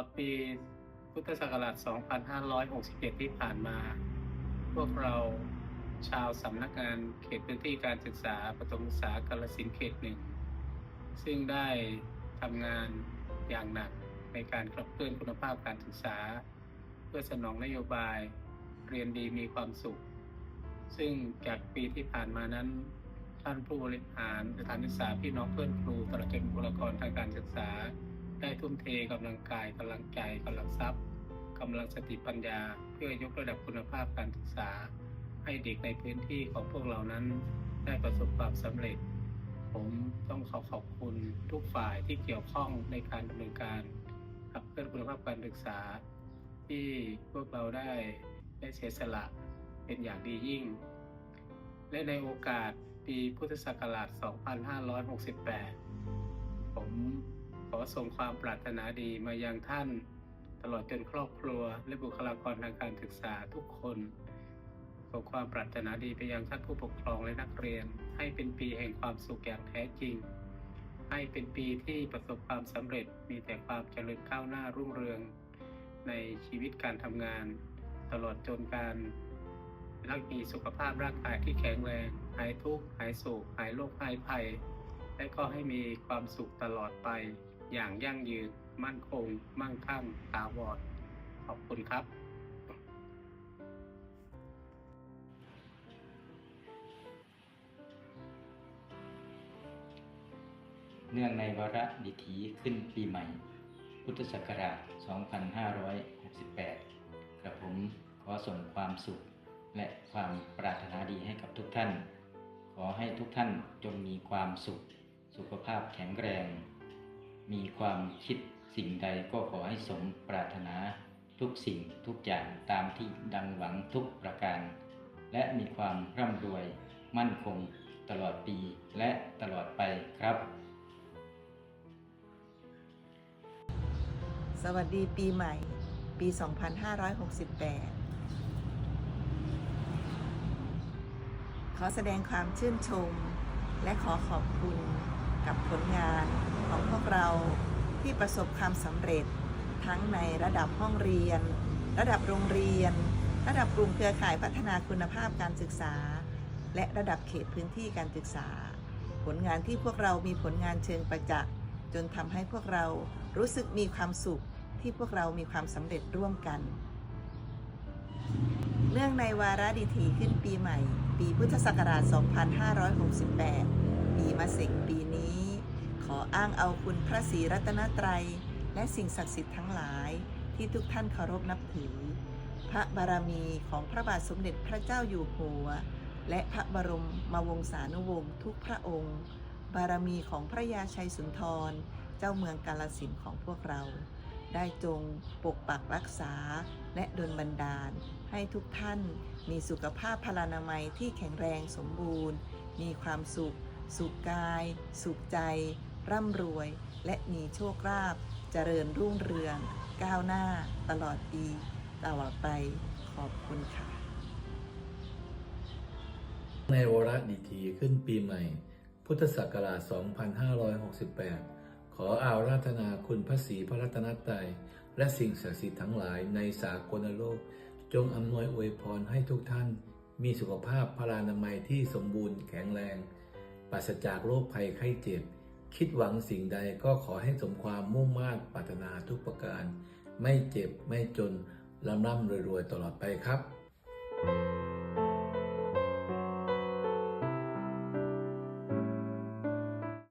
อดปีพุทธศักราช 2567ที่ผ่านมา พวกเราชาวสำนักงานเขตพื้นที่การศึกษาประถมศึกษากาลสินเขตหนึ่ง ซึ่งได้ทำงานอย่างหนักในการขับเคลื่อนคุณภาพการศึกษา เพื่อสนองนโยบายเรียนดีมีความสุข ซึ่งจากปีที่ผ่านมานั้น ท่านผู้บริหารสถานศึกษาพี่น้องเพื่อนครูตลอดจนบุคลากรทางการศึกษา ได้ทุ่มเทกำลังกายกำลังใจกำลังทรัพย์กำลังสติปัญญา เพื่อยกระดับคุณภาพการศึกษา ให้เด็กในพื้นที่ของพวกเรานั้น ได้ประสบความสำเร็จ ผมต้องขอขอบคุณทุกฝ่ายที่เกี่ยวข้องในการดำเนินการขับเคลื่อนคุณภาพการศึกษา ที่พวกเราได้ได้เสียสละเป็นอย่างดียิ่ง และในโอกาสปีพุทธศักราช 2568 ผม ขอส่งความปรารถนาดีมายังท่าน ตลอดจนครอบครัว และบุคลากรทางการศึกษาทุกคนส่งความปรารถนาดีไปยังท่านผู้ปกครองและนักเรียน ให้เป็นปีแห่งความสุขอย่างแท้จริง ให้เป็นปีที่ประสบความสำเร็จมีแต่ความเจริญก้าวหน้ารุ่งเรือง ในชีวิตการทำงาน ตลอดจนการรักมีสุขภาพร่างกายที่แข็งแรง หายทุกข์หายโศกหายโรคหายภัย และก็ให้มีความสุขตลอดไป อย่างยั่งยืน มั่นคง มั่งคั่งตาวอดขอบคุณครับ เนื่องในวาระดิถีขึ้นปีใหม่ พุทธศักราช 2568 กระผมขอส่งความสุข และความปรารถนาดีให้กับทุกท่าน ขอให้ทุกท่านจงมีความสุข สุขภาพแข็งแรง มีความคิดสิ่งใดก็ขอให้สมปรารถนาทุกสิ่งทุกอย่างตามที่ดังหวังทุกประการ และมีความร่ำรวยมั่นคงตลอดปีและตลอดไปครับ สวัสดีปีใหม่ ปี 2568 ขอแสดงความชื่นชม และขอขอบคุณ กับผลงานของพวกเราที่ประสบความสำเร็จ ทั้งในระดับห้องเรียน ระดับโรงเรียน ระดับกลุ่มเครือข่ายพัฒนาคุณภาพการศึกษา และระดับเขตพื้นที่การศึกษา ผลงานที่พวกเรามีผลงานเชิงประจักษ์จนทำให้พวกเรารู้สึกมีความสุขที่พวกเรามีความสำเร็จร่วมกัน เนื่องในวาระดิถีขึ้นปีใหม่ ปีพุทธศักราช 2568ีมะเส็งปีนี้ ขออ้างเอาคุณพระศรีรัตนตรัย และสิ่งศักดิ์สิทธิ์ทั้งหลายที่ทุกท่านเคารพนับถือ พระบารมีของพระบาทสมเด็จพระเจ้าอยู่หัว และพระบรมมวงศานุวงศ์ทุกพระองค์ บารมีของพระยาชัยสุนทร เจ้าเมืองกาลสินของพวกเรา ได้จงปกปักรักษาและดลบันดาล ให้ทุกท่านมีสุขภาพพลานามัยที่แข็งแรงสมบูรณ์ มีความสุข สุขกาย สุขใจ ร่ำรวย และมีโชคลาภเจริญรุ่งเรือง ก้าวหน้า ตลอดปีตลอดไปขอบคุณค่ะ ในวาระดิถีขึ้นปีใหม่ พุทธศักราช 2568 ขออาราธนาคุณพระศรีพระรัตนตรัยและสิ่งศักดิ์สิทธิ์ทั้งหลายในสากลโลก จงอำนวยอวยพรให้ทุกท่าน มีสุขภาพพลานามัยที่สมบูรณ์แข็งแรง ปราศจากโรคภัยไข้เจ็บ คิดหวังสิ่งใดก็ขอให้สมความมุ่งมา่ปรารถนาทุกประการ ไม่เจ็บไม่จนลำร่ำรวยๆตลอดไปครับ